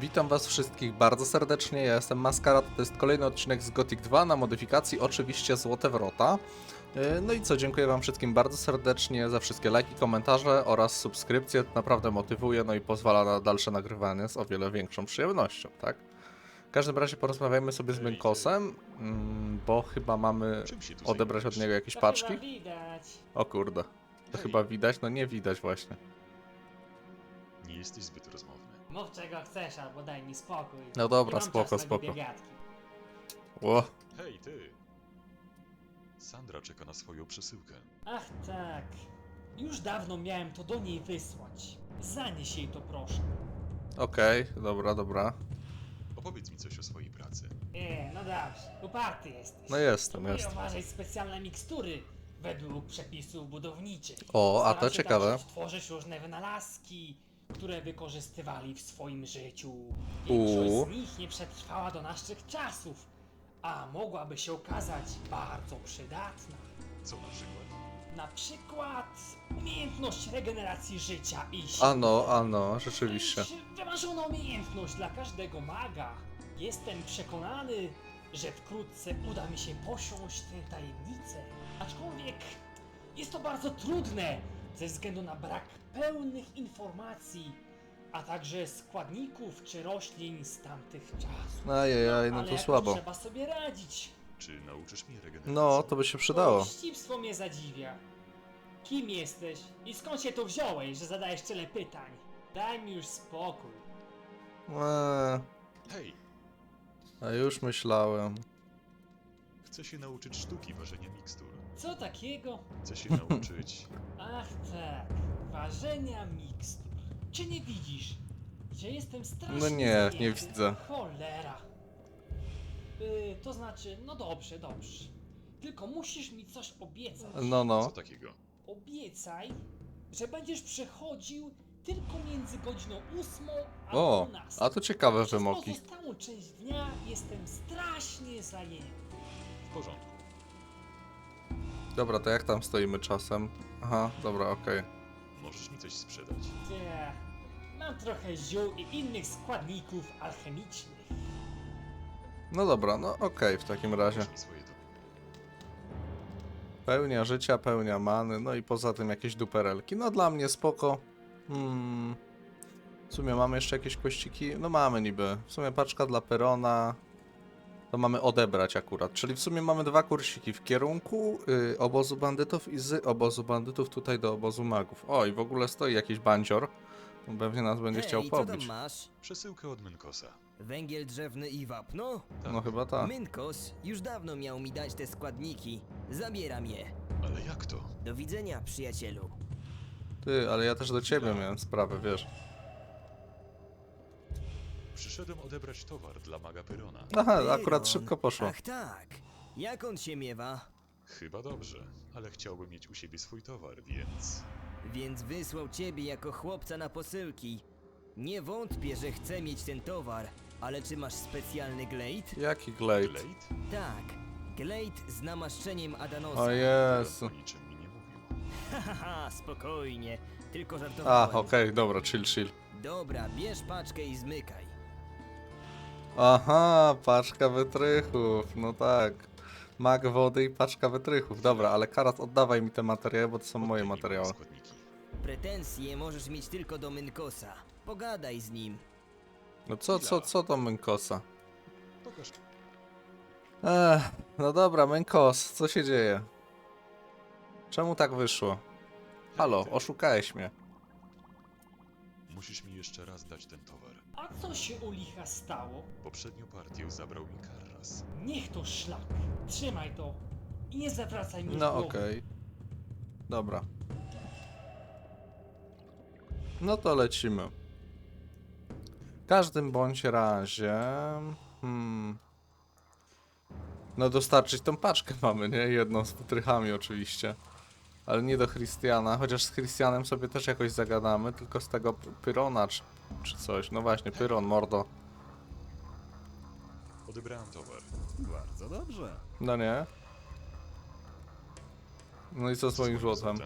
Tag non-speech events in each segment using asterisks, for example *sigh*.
Witam was wszystkich bardzo serdecznie, ja jestem Maskarad, to jest kolejny odcinek z Gothic 2 na modyfikacji, oczywiście Złote Wrota. Yy, No i co, dziękuję wam wszystkim bardzo serdecznie za wszystkie lajki, komentarze oraz subskrypcje, to naprawdę motywuje, no i pozwala na dalsze nagrywanie z o wiele większą przyjemnością, tak? W każdym razie porozmawiajmy sobie z Mynkosem, mm, bo chyba mamy odebrać od niego jakieś paczki. O kurde, to chyba widać? No nie widać właśnie. Nie jesteś zbyt rozmowny. Mów czego chcesz, albo daj mi spokój. No dobra, Nie mam spoko, czasu na spoko. głupie gadki. Ło, Hej, ty! Sandra czeka na swoją przesyłkę. Ach tak. Już dawno miałem to do niej wysłać. Zanieś jej to proszę. okej, dobra, dobra. Opowiedz mi coś o swojej pracy. E, no dobrze. Uparty jesteś. No jestem, Spróbuję jestem. uważać specjalne mikstury według przepisów budowniczych. O, a Staram to się ciekawe. tworzyć różne wynalazki, które wykorzystywali w swoim życiu. Większość z nich nie przetrwała do naszych czasów, a mogłaby się okazać bardzo przydatna. Co na przykład? Na przykład umiejętność regeneracji życia i siły. Ano, ano, rzeczywiście. Wymarzona umiejętność dla każdego maga. Jestem przekonany, że wkrótce uda mi się posiąść tę tajemnicę. Aczkolwiek jest to bardzo trudne ze względu na brak pełnych informacji, a także składników czy roślin z tamtych czasów. Ajajaj, no ale to jakoś słabo. Trzeba sobie radzić. Czy nauczysz mnie regeneracji? No, to by się przydało. Ścipstwo mnie zadziwia. Kim jesteś i skąd się tu wziąłeś, że zadajesz tyle pytań? Daj mi już spokój. Eee, Hej! a już myślałem. Chcę się nauczyć sztuki ważenia mikstur. Co takiego? Chcę się nauczyć... *laughs* Ach tak, ważenia mikstur. Czy nie widzisz, że jestem strasznie No nie, zajęty? nie widzę. Cholera. Yy, to znaczy, no dobrze, dobrze. Tylko musisz mi coś obiecać. No, Co no. takiego? Obiecaj, że będziesz przechodził tylko między godziną 8 a O, 12. a to ciekawe Przez wymogi. pozostałą część dnia jestem strasznie zajęty. W porządku. Dobra, to jak tam stoimy czasem? Aha, dobra, okej. Możesz mi coś sprzedać. Mam trochę ziół i innych składników alchemicznych. No dobra, no okej w takim razie. Możesz mi swoje to... Pełnia życia, pełnia many, no i poza tym jakieś duperelki. No dla mnie spoko. Hmm. W sumie mamy jeszcze jakieś kościki? No mamy niby. W sumie paczka dla Perona. To mamy odebrać akurat. Czyli w sumie mamy dwa kursiki w kierunku y, obozu bandytów i z obozu bandytów tutaj do obozu magów. O, i w ogóle stoi jakiś bandzior. On Pewnie nas będzie chciał co tam pobić. masz? Przesyłkę od Mynkosa. Węgiel drzewny i wapno? Tak, No chyba tak. Mynkos już dawno miał mi dać te składniki. Zabieram je. ale jak to? Do widzenia, przyjacielu. Ty, ale ja też do ciebie miałem sprawę, wiesz. Przyszedłem odebrać towar dla maga Pyrona. Aha, akurat szybko poszło. Ach tak. Jak on się miewa? Chyba dobrze, ale chciałbym mieć u siebie swój towar, więc... Więc wysłał ciebie jako chłopca na posyłki. Nie wątpię, że chce mieć ten towar, ale czy masz specjalny glade? Jaki glade? Glade? Tak. Glade z namaszczeniem Adanosa. O Jezu. O niczym mi nie mówił. Haha, spokojnie. Tylko A, żartowałem. okej, dobra, chill, chill. Dobra, bierz paczkę i zmykaj. Aha, paczka wytrychów, no tak. Mag wody i paczka wytrychów. Dobra, ale Karat, oddawaj mi te materiały, bo to są moje materiały. składniki. Pretensje możesz mieć tylko do Mynkosa. Pogadaj z nim. No co, co, co to? Pokaż. Ech, no dobra, Menkos, co się dzieje? Czemu tak wyszło? Halo, oszukałeś mnie. Musisz mi jeszcze raz dać ten towar. A co się u licha stało? Poprzednią partię zabrał mi Karras. Niech to szlak. Trzymaj to. I nie zawracaj mi No głowy. okej. Dobra. No to lecimy. W każdym bądź razie... Hmm... No dostarczyć tą paczkę mamy, nie? Jedną z wytrychami oczywiście. Ale nie do Christiana, chociaż z Christianem sobie też jakoś zagadamy, tylko z tego Pyrona czy, czy coś. No właśnie, Pyron, mordo. Odebrałem towar. Bardzo dobrze. No nie? No i co z moim złotem?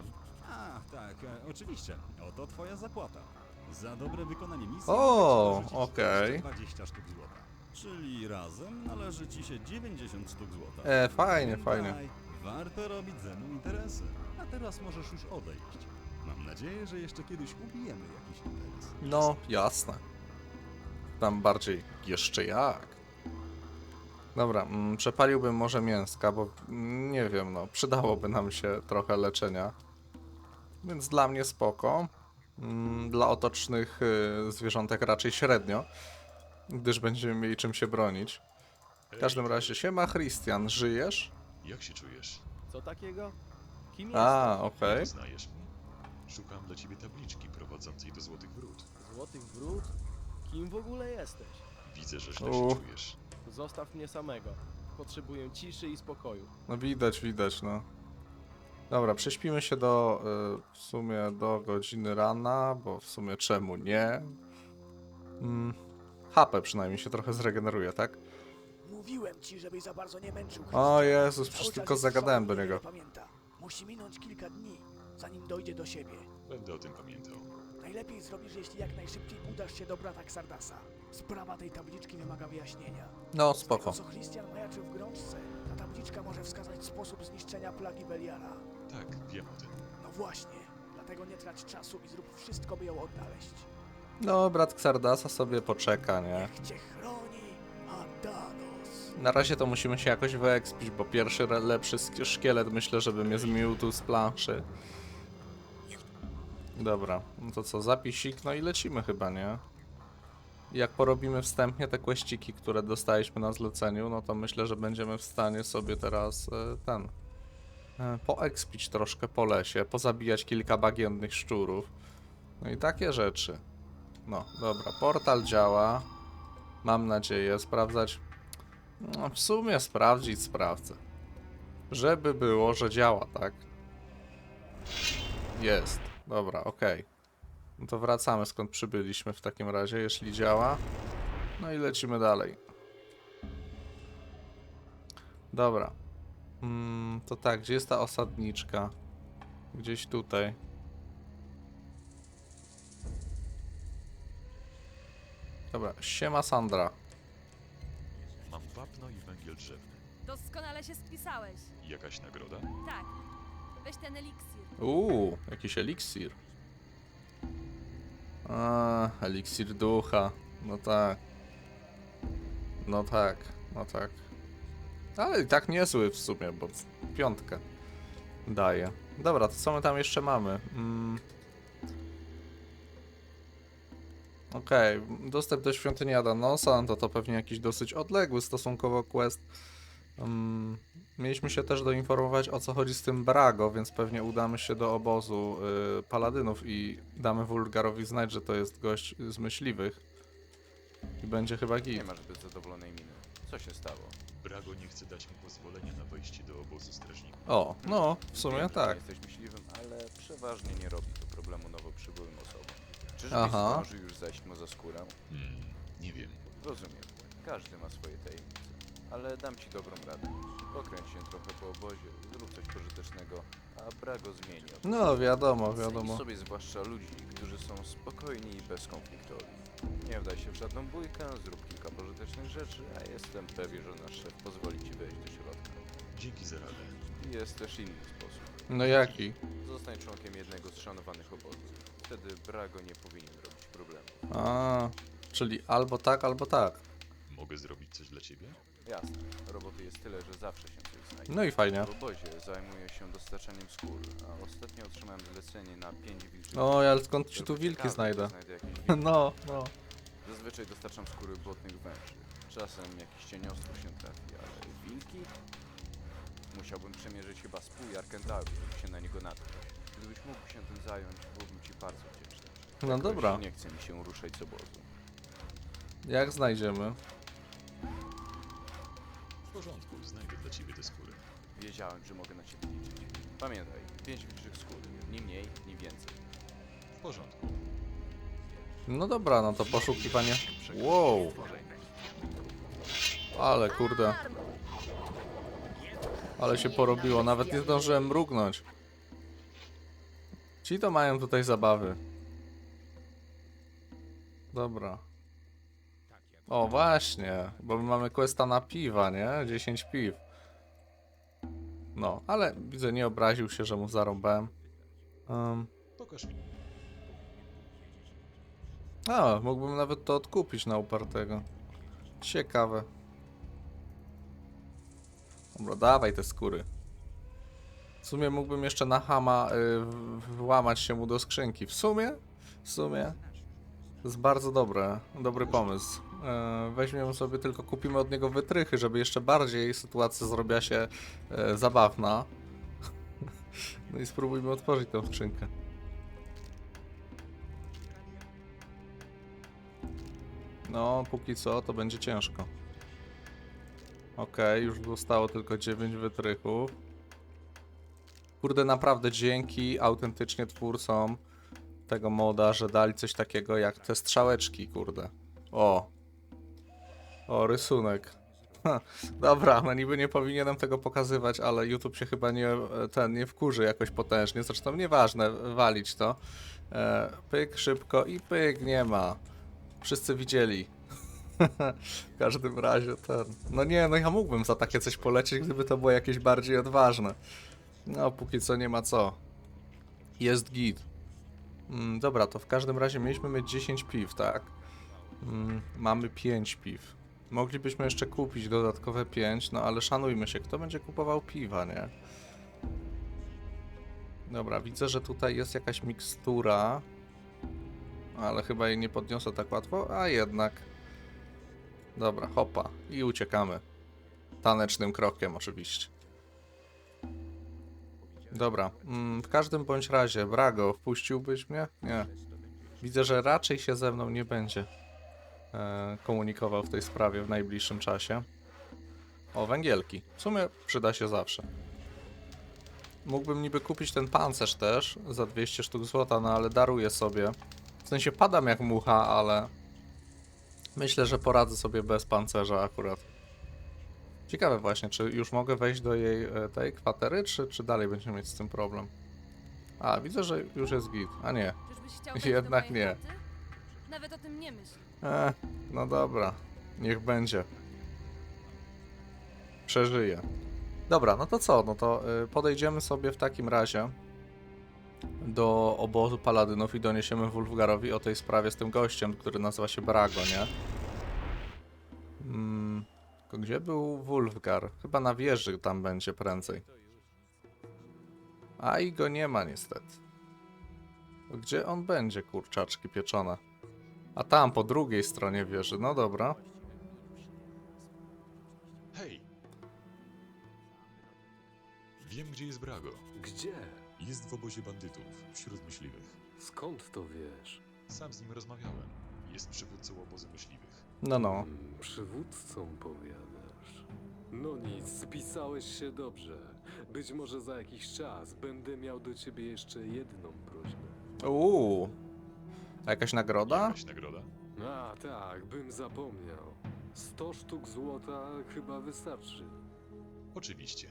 A, tak, e, oczywiście. Oto twoja zapłata. Za dobre wykonanie misji O, mogę ci dorzucić okej. jeszcze 20 sztuk złota. Czyli razem należy ci się 90 sztuk złota. E, fajnie, fajnie. Daj, Warto robić ze mną interesy. A teraz możesz już odejść. Mam nadzieję, że jeszcze kiedyś ubijemy jakiś interes. No, jasne. Tam bardziej jeszcze jak. Dobra, mm, przepaliłbym może mięska, bo nie wiem, no, przydałoby nam się trochę leczenia. Więc dla mnie spoko. Mm, Dla otocznych y, zwierzątek raczej średnio, gdyż będziemy mieli czym się bronić. W każdym razie, siema Christian, żyjesz? Jak się czujesz? Co takiego? Kim A, okej. Znajesz mnie? Szukam dla ciebie tabliczki prowadzącej do Złotych Wrót. Złotych wrót? Kim w ogóle jesteś? Widzę, że źle U. się czujesz. Zostaw mnie samego. Potrzebuję ciszy i spokoju. No widać, widać, no. Dobra, prześpimy się do, y, w sumie do godziny rana, bo w sumie czemu nie? Mm, HP przynajmniej się trochę zregeneruje, tak? Mówiłem ci, żebyś za bardzo nie męczył. O Christiana. Jezus, przecież czas tylko jest zagadałem do niego. nie Pamięta. Musi minąć kilka dni, zanim dojdzie do siebie. Będę o tym pamiętał. Najlepiej zrobisz, jeśli jak najszybciej udasz się do brata Xardasa. Sprawa tej tabliczki wymaga wyjaśnienia. No, Z spoko. co Christian majaczył w grączce, ta tabliczka może wskazać sposób zniszczenia plagi Beliara. Tak, wiem o tym. No właśnie, dlatego nie trać czasu i zrób wszystko, by ją odnaleźć. No, brat Xardasa sobie poczeka, nie? Niech cię chroni Adanos. Na razie to musimy się jakoś wyekspić, bo pierwszy lepszy szkielet myślę, żeby mnie zmiótł z planszy. Dobra, no to co, zapisik, no i lecimy chyba, nie? Jak porobimy wstępnie te kweściki, które dostaliśmy na zleceniu, no to myślę, że będziemy w stanie sobie teraz e, ten... E, poekspić troszkę po lesie, pozabijać kilka bagiennych szczurów. No i takie rzeczy. No, dobra, portal działa. Mam nadzieję, sprawdzać no, w sumie sprawdzić sprawdzę. Żeby było, że działa, tak? Jest. Dobra, okej. No to wracamy skąd przybyliśmy w takim razie, jeśli działa. No i lecimy dalej. Dobra. Mm, to tak, gdzie jest ta osadniczka? Gdzieś tutaj. Dobra, siema Sandra. Węgiel drzewny. Doskonale się spisałeś. Jakaś nagroda? Tak. Weź ten eliksir. Uuu, jakiś eliksir. A, eliksir ducha. No tak. No tak, no tak. Ale i tak niezły w sumie, bo piątkę daje. Dobra, to co my tam jeszcze mamy? Mm. Okej, dostęp do świątyni Adanosa, to to pewnie jakiś dosyć odległy stosunkowo quest. Mm, mieliśmy się też doinformować o co chodzi z tym Brago, więc pewnie udamy się do obozu y, paladynów i damy Wulgarowi znać, że to jest gość z myśliwych. I będzie chyba Nie git. masz zbyt zadowolonej miny. Co się stało? Brago nie chce dać mi pozwolenia na wejście do obozu strażników. O, no, w sumie Wiem, że tak. Nie jesteś myśliwym, ale przeważnie nie robi to problemu nowo przybyłym osobom. Czyżbyś Aha. zdążył już zajść mu za skórę? Hmm, nie wiem. Rozumiem. Każdy ma swoje tajemnice. Ale dam ci dobrą radę. Pokręć się trochę po obozie, zrób coś pożytecznego, a Brago zmieni od No, wiadomo, Ceni wiadomo. sobie zwłaszcza ludzi, którzy są spokojni i bezkonfliktowi. Nie wdaj się w żadną bójkę, zrób kilka pożytecznych rzeczy, a jestem pewien, że nasz szef pozwoli ci wejść do środka. Dzięki za radę. Jest też inny sposób. No jaki? Zostań członkiem jednego z szanowanych obozów. Wtedy Brago nie powinien robić problemu. A, czyli albo tak, albo tak. Mogę zrobić coś dla ciebie? Jasne, roboty jest tyle, że zawsze się coś znajdzie. No i fajnie. W obozie zajmuję się dostarczaniem skór, a ostatnio otrzymałem zlecenie na 5 wilczych O, ale skąd ci Tylko tu wilki ciekawe, znajdę? czy znajdę jakieś *laughs* wilki. No, no. Zazwyczaj dostarczam skóry błotnych węży. Czasem jakiś cieniostwo się trafi, ale wilki? Musiałbym przemierzyć chyba z pół Arkentaru, żeby się na niego natknąć. Gdybyś mógł się tym zająć, byłbym ci bardzo wdzięczny. No Jakoś dobra. Nie chce mi się ruszać z obozu. Jak znajdziemy? W porządku, znajdę dla ciebie te skóry. Wiedziałem, że mogę na ciebie liczyć. Pamiętaj, pięć wilczych skór. Ni mniej, ni więcej. W porządku. No dobra, no to poszukiwanie. Wow, ale kurde. Ale się porobiło, nawet nie zdążyłem mrugnąć. Ci to mają tutaj zabawy. dobra. O, właśnie, bo my mamy questa na piwa, nie? 10 piw. No, ale widzę, nie obraził się, że mu zarąbałem. Um, a, mógłbym nawet to odkupić na upartego. Ciekawe. Dobra, dawaj te skóry. W sumie mógłbym jeszcze na Hama y, włamać się mu do skrzynki. W sumie? W sumie? To jest bardzo dobre, dobry pomysł. E, weźmiemy sobie tylko, kupimy od niego wytrychy, żeby jeszcze bardziej sytuacja zrobiła się e, zabawna. *laughs* No i spróbujmy otworzyć tę skrzynkę. No, póki co to będzie ciężko. Okej, już zostało tylko 9 wytrychów. Kurde, naprawdę dzięki autentycznie twórcom tego moda, że dali coś takiego jak te strzałeczki, kurde. O. O, rysunek. Dobra, no niby nie powinienem tego pokazywać, ale YouTube się chyba nie, ten, nie wkurzy jakoś potężnie. Zresztą nieważne, walić to. E, pyk, szybko i pyk, nie ma. Wszyscy widzieli. *laughs* w każdym razie ten. No nie, no ja mógłbym za takie coś polecieć, gdyby to było jakieś bardziej odważne. No, póki co nie ma co. Jest git. Mm, dobra, to w każdym razie mieliśmy mieć 10 piw, tak? Mm, mamy 5 piw. Moglibyśmy jeszcze kupić dodatkowe 5, no ale szanujmy się, kto będzie kupował piwa, nie? Dobra, widzę, że tutaj jest jakaś mikstura. Ale chyba jej nie podniosę tak łatwo, a jednak. Dobra, hopa. I uciekamy. Tanecznym krokiem oczywiście. Dobra, mm, w każdym bądź razie, Brago, wpuściłbyś mnie? Nie. Widzę, że raczej się ze mną nie będzie e, komunikował w tej sprawie w najbliższym czasie. O, węgielki. W sumie przyda się zawsze. Mógłbym niby kupić ten pancerz też za 200 sztuk złota, no ale daruję sobie. W sensie padam jak mucha, ale myślę, że poradzę sobie bez pancerza akurat. Ciekawe właśnie, czy już mogę wejść do jej e, tej kwatery, czy, czy dalej będziemy mieć z tym problem? A, widzę, że już jest git. A nie. *laughs* Jednak nie. Nawet o tym nie myśl. E, no dobra, niech będzie. Przeżyję. Dobra, no to co? No to y, podejdziemy sobie w takim razie do obozu paladynów i doniesiemy Wulfgarowi o tej sprawie z tym gościem, który nazywa się Brago, nie? Mm, tylko gdzie był Wulfgar? Chyba na wieży tam będzie prędzej. A i go nie ma niestety. Gdzie on będzie, kurczaczki pieczone? A tam, po drugiej stronie wieży. No dobra. Hej! Wiem, gdzie jest Brago. Gdzie? Jest w obozie bandytów, wśród myśliwych. Skąd to wiesz? Sam z nim rozmawiałem. Jest przywódcą obozu myśliwych. No, no. Hmm, przywódcą powiadasz. No nic, spisałeś się dobrze. Być może za jakiś czas będę miał do ciebie jeszcze jedną prośbę. Uuu. A jakaś nagroda? Jakaś nagroda? A tak, bym zapomniał. 100 sztuk złota chyba wystarczy. Oczywiście.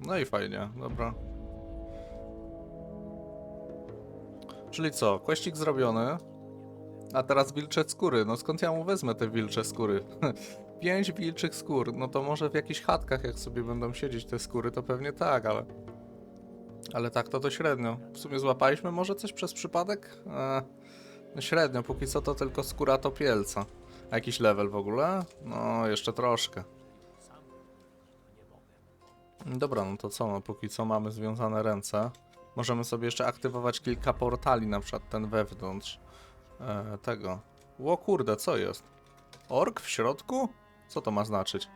No i fajnie, dobra. Czyli co, kweścik zrobiony. A teraz wilcze skóry. No skąd ja mu wezmę te wilcze skóry? *laughs* Pięć wilczych skór. No to może w jakichś chatkach, jak sobie będą siedzieć te skóry, to pewnie tak, ale... Ale tak to to średnio. W sumie złapaliśmy może coś przez przypadek? Eee, no średnio, póki co to tylko skóra topielca. A jakiś level w ogóle? No, jeszcze troszkę. Dobra, no to co, no póki co mamy związane ręce. Możemy sobie jeszcze aktywować kilka portali, na przykład ten wewnątrz e, tego. Ło kurde, co jest? Ork w środku? Co to ma znaczyć?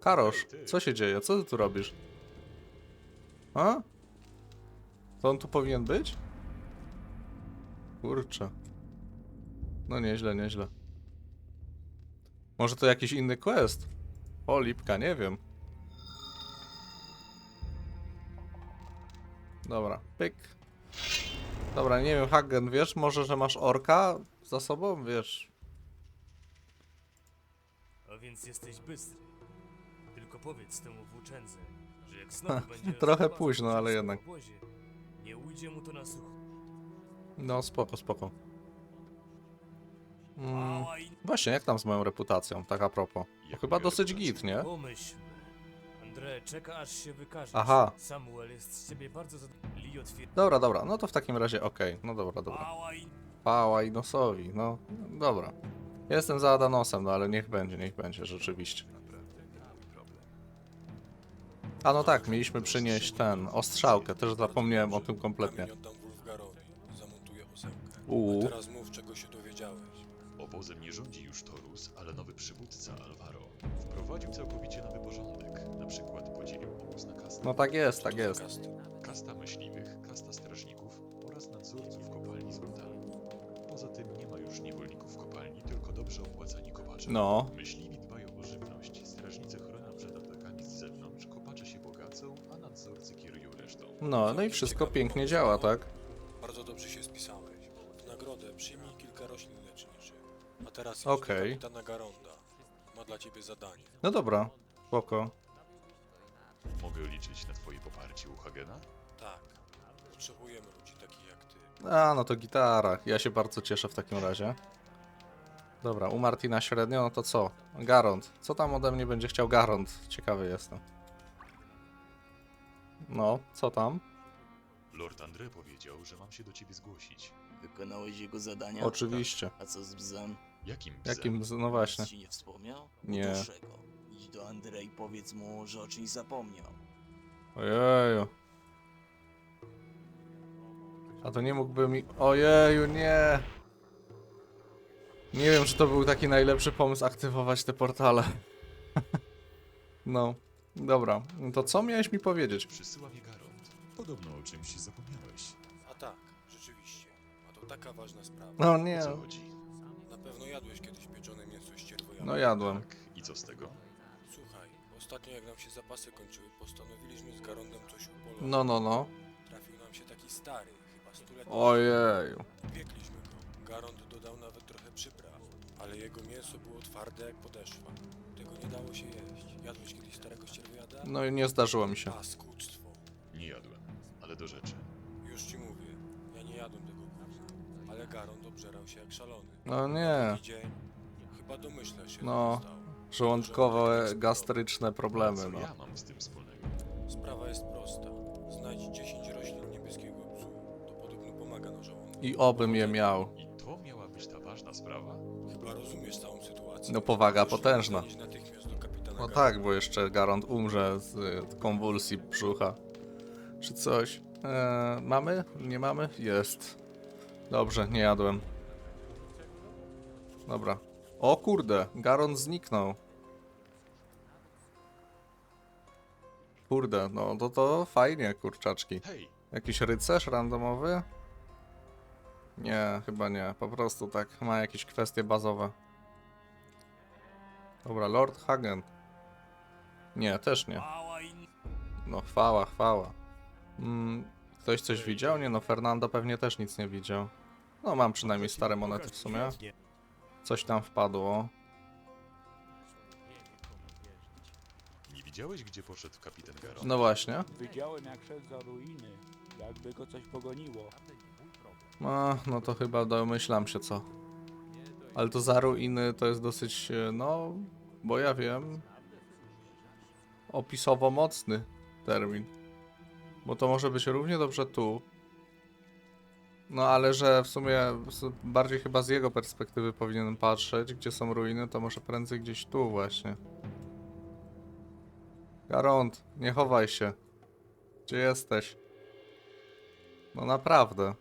Karosz, co się dzieje? Co ty tu robisz? A? To on tu powinien być? Kurczę. No nieźle, nieźle. Może to jakiś inny quest? O, lipka, nie wiem. Dobra, pyk. Dobra, nie wiem, Hagen, wiesz, może, że masz orka za sobą, wiesz? A więc jesteś bystry. Tylko powiedz temu włóczędze, że jak znowu będzie *laughs* trochę rozprowadzał późno, się ale w jednak. obozie, Nie ujdzie mu to na sucho. No, spoko, spoko. Mm, właśnie, jak tam z moją reputacją, tak a propos? Bo chyba dosyć git, nie? Pomyślmy. André czeka aż się wykażesz. Aha. Samuel jest z ciebie bardzo zadowolony. Dobra, dobra, no to w takim razie okej, no dobra, dobra. Pała i nosowi, no dobra. Jestem za Adanosem, no ale niech będzie, niech będzie, rzeczywiście. A no tak, mieliśmy przynieść ten, ostrzałkę, też zapomniałem o tym kompletnie. oddam Wulfgarowi. Zamontuję osełkę. Uuu. A teraz mów, czego się dowiedziałeś. Obozem nie rządzi już Torus, ale nowy przywódca Alvaro. Wprowadził całkowicie nowy porządek. Na przykład podzielił obóz na kasty. No tak jest, tak jest. Kasta myśliwych, kasta strażników oraz nadzorców kopalni złota. Poza tym nie ma już niewolników w kopalni, tylko dobrze opłacani kopacze. No. Myśliwi dbają o żywność, strażnicy chronią przed atakami z zewnątrz, kopacze się bogacą, a nadzorcy kierują resztą. No, no i wszystko pięknie działa, tak? Bardzo dobrze się spisałeś. W nagrodę przyjmij kilka roślin leczniczych. A teraz idź Okej. do kapitana Garonda. Ma dla ciebie zadanie. No dobra, spoko. Mogę liczyć na twoje poparcie u Hagena? A, no to gitara. Ja się bardzo cieszę w takim razie. Dobra, u Martina średnio, no to co? Garont. Co tam ode mnie będzie chciał Garont? Ciekawy jestem. No, co tam? Lord André powiedział, że mam się do ciebie zgłosić. Wykonałeś jego zadania? Oczywiście. A co z bzem? Jakim bzem? Jakim, z- no właśnie. Nic ci nie wspomniał? Nie. Dłuższego. Idź do Andrei i powiedz mu, że o czymś zapomniał. Ojeju. A to nie mógłby mi... Ojeju, nie! Nie wiem, czy to był taki najlepszy pomysł aktywować te portale. *laughs* no, dobra. To co miałeś mi powiedzieć? Przysyła mnie. Podobno o czymś zapomniałeś. A tak, rzeczywiście. A to taka ważna sprawa. No O nie. co chodzi? Na pewno jadłeś kiedyś pieczone mięso. No jadłem. Tak, i co z tego? Słuchaj, ostatnio jak nam się zapasy kończyły, postanowiliśmy z Garondem coś upolować. No, no, no. Trafił nam się taki stary, Ojeju. Piekliśmy go. Garond dodał nawet trochę przypraw, ale jego mięso było twarde jak podeszwa. Tego nie dało się jeść. Jadłeś kiedyś starego ścierwojada? No i nie zdarzyło mi się. Paskudztwo. Nie jadłem, ale do rzeczy. Już ci mówię, ja nie jadłem tego gówna, ale Garond obżerał się jak szalony. No nie. Taki dzień, chyba domyślasz się, co No. się stało. Żołądkowe, gastryczne problemy, Co no. ja mam z tym wspólnego? Sprawa jest prosta. Znajdź 10 roślin pomaga na żołądku. I obym je miał. I to miała być ta ważna sprawa? Chyba rozumiesz całą sytuację. No powaga potężna. zanieść natychmiast do kapitana No tak, bo jeszcze Garant umrze z y, konwulsji brzucha. Czy coś. Eee, mamy? Nie mamy? Jest. Dobrze, nie jadłem. Dobra. O kurde, Garon zniknął. Kurde, no to to fajnie, kurczaczki. Hej, Jakiś rycerz randomowy? Nie, chyba nie. Po prostu tak ma jakieś kwestie bazowe. Dobra, Lord Hagen. Nie, też nie. No chwała, chwała. Mm, ktoś coś widział? Nie no, Fernando pewnie też nic nie widział. No mam przynajmniej stare monety w sumie. Coś tam wpadło. nie widziałeś, gdzie poszedł kapitan Garont? No właśnie. Widziałem jak szedł za ruiny. Jakby go coś pogoniło. No, no to chyba domyślam się co. Ale to za ruiny to jest dosyć, e, no, bo ja wiem, opisowo mocny termin. Bo to może być równie dobrze tu. No ale że w sumie bardziej chyba z jego perspektywy powinienem patrzeć, gdzie są ruiny, to może prędzej gdzieś tu właśnie. Garont, nie chowaj się. Gdzie jesteś? No naprawdę.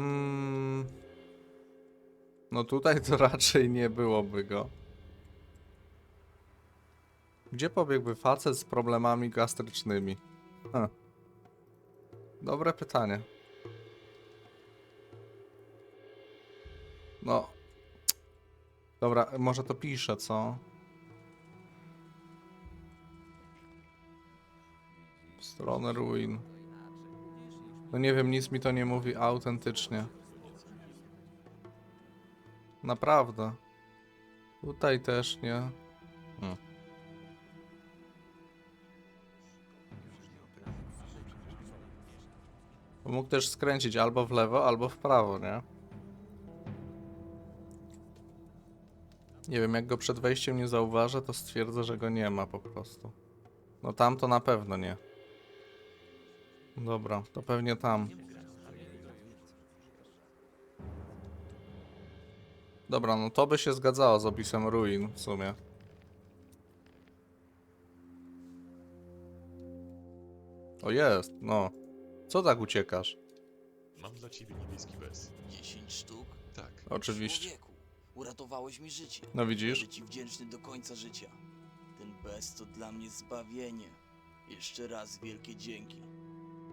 Hmm. No tutaj to *laughs* raczej nie byłoby go. Gdzie pobiegłby facet z problemami gastrycznymi? Hm. Dobre pytanie. No. Dobra, może to piszę, co? Stronę ruin. No nie wiem, nic mi to nie mówi autentycznie. Naprawdę. Tutaj też nie. Hmm. Mógł też skręcić albo w lewo, albo w prawo, nie? Nie wiem, jak go przed wejściem nie zauważę, to stwierdzę, że go nie ma po prostu. No tam to na pewno nie. Dobra, to pewnie tam. Dobra, no to by się zgadzało z opisem ruin w sumie. O jest, no. Co tak uciekasz? Mam dla ciebie niebieski bez. 10 sztuk? Tak. Oczywiście. Człowieku, uratowałeś mi życie. No widzisz? Będę ci wdzięczny do końca życia. Ten bez to dla mnie zbawienie. Jeszcze raz wielkie dzięki.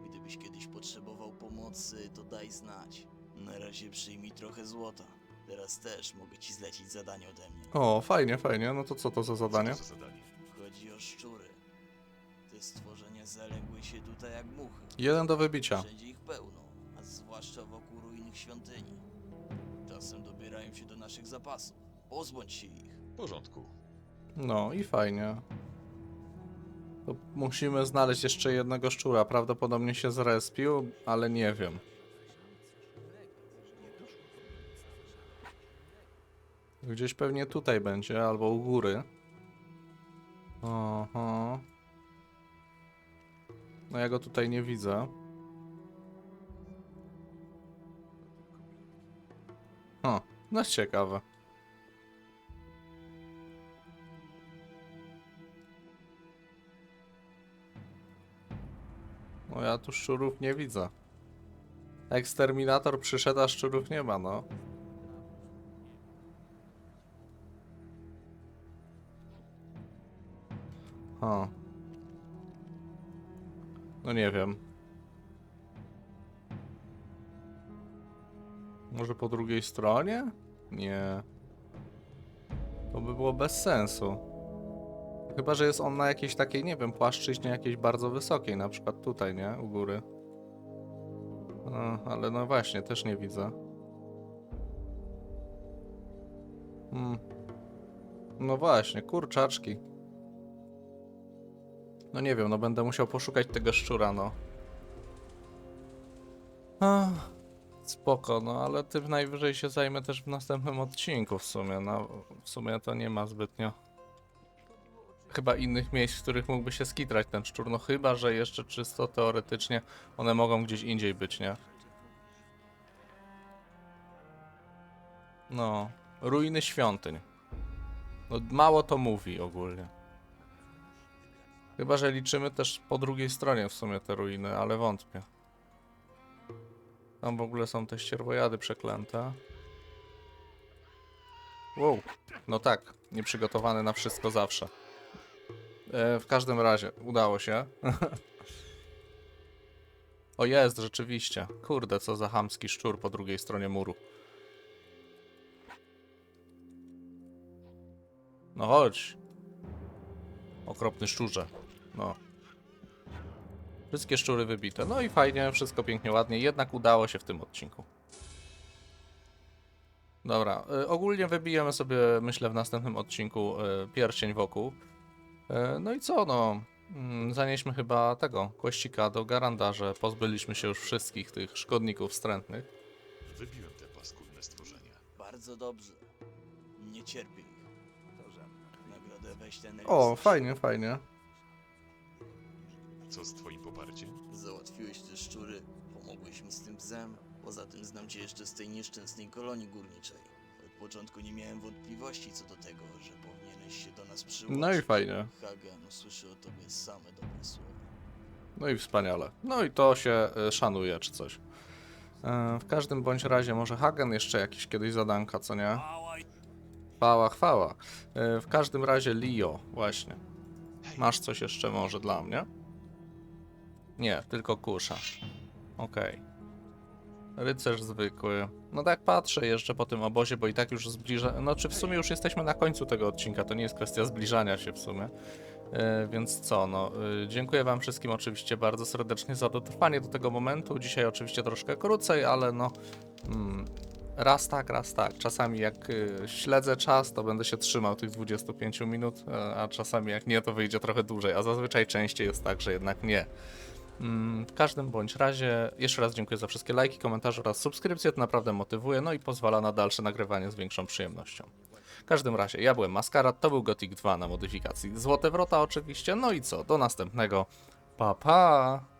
Gdybyś kiedyś potrzebował pomocy, to daj znać. Na razie przyjmij trochę złota. Teraz też mogę ci zlecić zadanie ode mnie. O, fajnie, fajnie. No to co to za zadanie? Co to za zadanie? Chodzi o szczury. Te stworzenia zaległy się tutaj jak muchy. Jeden do wybicia. Wszędzie ich pełno, a zwłaszcza wokół ruinnych świątyni. Czasem dobierają się do naszych zapasów. Pozbądź się ich. W porządku. No i fajnie. To musimy znaleźć jeszcze jednego szczura. Prawdopodobnie się zrespił, ale nie wiem. Gdzieś pewnie tutaj będzie, albo u góry. Oho. No ja go tutaj nie widzę. O, no ciekawe. Tu szczurów nie widzę. Eksterminator przyszedł, a szczurów nie ma, no. O. No nie wiem. Może po drugiej stronie? Nie. To by było bez sensu. Chyba, że jest on na jakiejś takiej, nie wiem, płaszczyźnie jakiejś bardzo wysokiej, na przykład tutaj, nie? U góry. No, ale no właśnie, też nie widzę. Hmm. No właśnie, kurczaczki. No nie wiem, no będę musiał poszukać tego szczura, no. Ach, spoko, no ale tym najwyżej się zajmę też w następnym odcinku w sumie, no. W sumie to nie ma zbytnio chyba innych miejsc, w których mógłby się skitrać ten szczur. No chyba, że jeszcze czysto teoretycznie one mogą gdzieś indziej być, nie? No, ruiny świątyń. No mało to mówi ogólnie. Chyba, że liczymy też po drugiej stronie w sumie te ruiny, ale wątpię. Tam w ogóle są te ścierwojady przeklęte. Wow, no tak, nieprzygotowany na wszystko zawsze. E, w każdym razie, udało się. *laughs* o jest, rzeczywiście. Kurde, co za chamski szczur po drugiej stronie muru. No chodź. Okropny szczurze. No. Wszystkie szczury wybite. No i fajnie, wszystko pięknie, ładnie. Jednak udało się w tym odcinku. Dobra, y, ogólnie wybijemy sobie, myślę, w następnym odcinku y, pierścień wokół. E, No i co, no. Mm, Zanieśmy chyba tego, kłaścika do Garanda, że pozbyliśmy się już wszystkich tych szkodników wstrętnych. Wybiłem te paskudne stworzenia. Bardzo dobrze. Nie cierpię ich. Nagrodę weź ten O, fajnie, fajnie. Co z twoim poparciem? Załatwiłeś te szczury, pomogłeś mi z tym psem. Poza tym znam cię jeszcze z tej nieszczęsnej kolonii górniczej. Od początku nie miałem wątpliwości co do tego, że powinieneś się do nas przyłączyć. No i fajnie. Hagan usłyszy o tobie same dobre słowa. No i wspaniale. No i to się e, szanuje, czy coś. E, W każdym bądź razie, może Hagen jeszcze jakiś kiedyś zadanka, co nie? Chwała, chwała. E, W każdym razie Leo, właśnie. Masz coś jeszcze może dla mnie? Nie, tylko kusza. Okej. Rycerz zwykły. No tak patrzę jeszcze po tym obozie, bo i tak już zbliża... No czy w sumie już jesteśmy na końcu tego odcinka, to nie jest kwestia zbliżania się w sumie. E, więc co, no, e, dziękuję Wam wszystkim oczywiście bardzo serdecznie za dotrwanie do tego momentu. Dzisiaj oczywiście troszkę krócej, ale no, mm, raz tak, raz tak. Czasami jak e, śledzę czas, to będę się trzymał tych 25 minut, e, a czasami jak nie, to wyjdzie trochę dłużej, a zazwyczaj częściej jest tak, że jednak nie. Mm, W każdym bądź razie, jeszcze raz dziękuję za wszystkie lajki, komentarze oraz subskrypcje, to naprawdę motywuje, no i pozwala na dalsze nagrywanie z większą przyjemnością. W każdym razie, ja byłem Maskarad, to był Gothic 2 na modyfikacji Złote Wrota oczywiście, no i co, do następnego, pa pa!